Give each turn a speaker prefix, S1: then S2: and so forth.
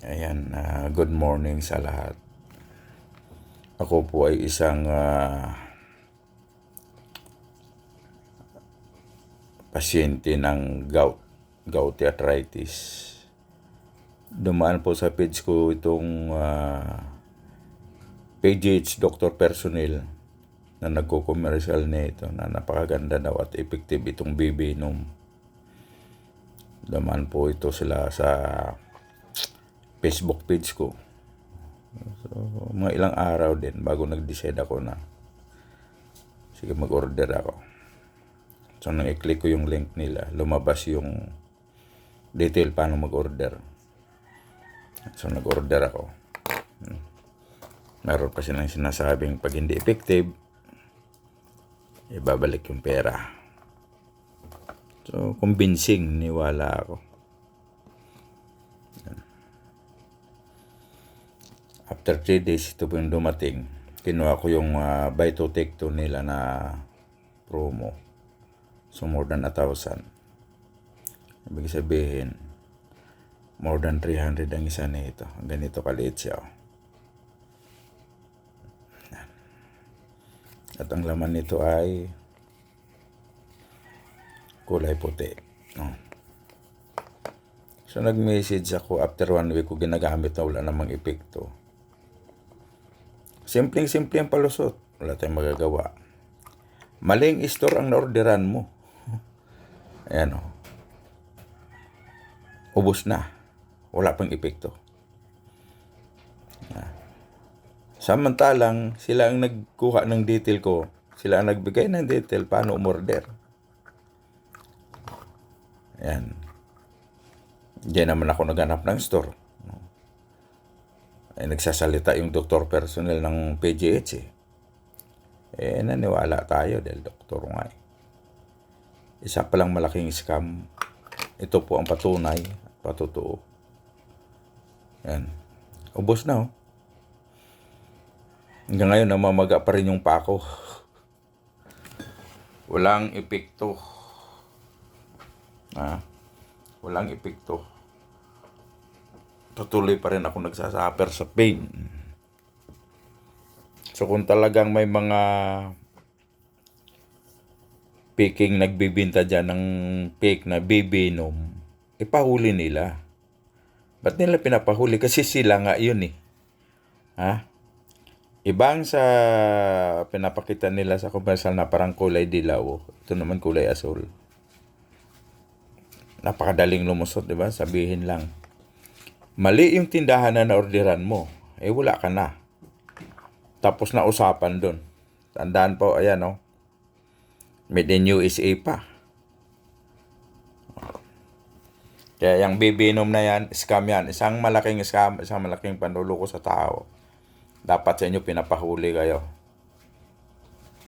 S1: Ayan, ah, good morning sa lahat. Ako po ay isang ah, pasyente ng gout, gouty arthritis. Dumaan po sa page ko itong ah, PGH Doctor Personnel na nagko-commercial nito na napakaganda daw at effective itong BB Num. Dumaan po ito sila sa Facebook page ko. So, mga ilang araw din bago nag-decide ako na sige mag-order ako. So, nang i-click ko yung link nila, lumabas yung detail paano mag-order. So, nag-order ako. Meron pa silang sinasabing pag hindi effective, ibabalik yung pera. So, convincing, niwala ako. After 3 days, ito po yung dumating. Kinuha ko yung uh, buy to take to nila na promo. So, more than a thousand. Ibig sabihin, more than 300 ang isa nito. Ganito kaliit siya. oh. At ang laman nito ay kulay puti. No? So, nag-message ako after one week ko ginagamit na wala namang epekto. Simpleng-simple ang palusot. Wala tayong magagawa. Maling store ang naorderan mo. Ayan o. Ubus na. Wala pang epekto. Samantalang, sila ang nagkuha ng detail ko. Sila ang nagbigay ng detail paano umorder. Ayan. Diyan naman ako naghanap ng store ay nagsasalita yung doktor personnel ng PGH eh. Eh, naniwala tayo dahil doktor nga eh. Isa palang malaking scam. Ito po ang patunay, patutuo. Yan. Ubos na oh. Hanggang ngayon, namamaga pa rin yung pako. Walang epekto. Ah, walang epekto tutuloy pa rin ako nagsasuffer sa pain. So kung talagang may mga picking nagbibinta dyan ng fake na bibinom, ipahuli nila. Ba't nila pinapahuli? Kasi sila nga yun eh. Ha? Ibang sa pinapakita nila sa commercial na parang kulay dilaw. Ito naman kulay asul. Napakadaling lumusot, di ba? Sabihin lang mali yung tindahan na naorderan mo, eh wala ka na. Tapos na usapan doon. Tandaan po, ayan oh. Made in USA pa. Kaya yung bibinom na yan, scam yan. Isang malaking scam, isang malaking panluloko sa tao. Dapat sa inyo pinapahuli kayo.